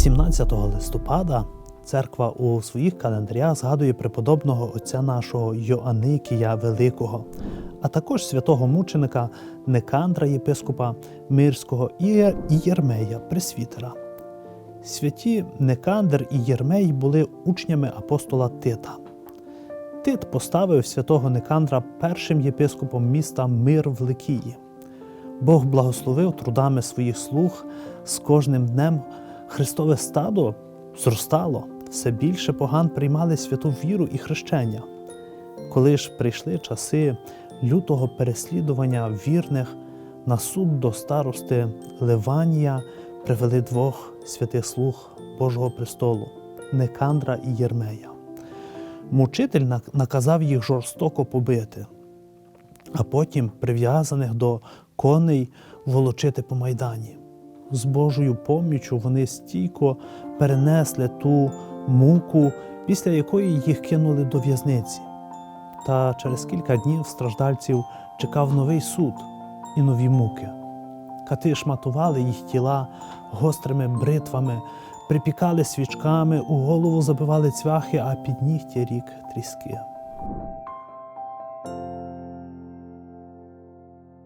17 листопада церква у своїх календарях згадує преподобного отця нашого Йоанникія Великого, а також святого мученика Некандра єпископа Мирського і Єрмея Пресвітера. Святі Некандр і Єрмей були учнями апостола Тита. Тит поставив святого Некандра першим єпископом міста Мир в Ликії. Бог благословив трудами своїх слуг з кожним днем Христове стадо зростало, все більше поган приймали святу віру і хрещення. Коли ж прийшли часи лютого переслідування вірних, на суд до старости Ливанія привели двох святих слуг Божого престолу Некандра і Єрмея. Мучитель наказав їх жорстоко побити, а потім прив'язаних до коней волочити по майдані. З Божою поміччю вони стійко перенесли ту муку, після якої їх кинули до в'язниці. Та через кілька днів страждальців чекав новий суд і нові муки. Кати шматували їх тіла гострими бритвами, припікали свічками, у голову забивали цвяхи, а під нігті рік тріски.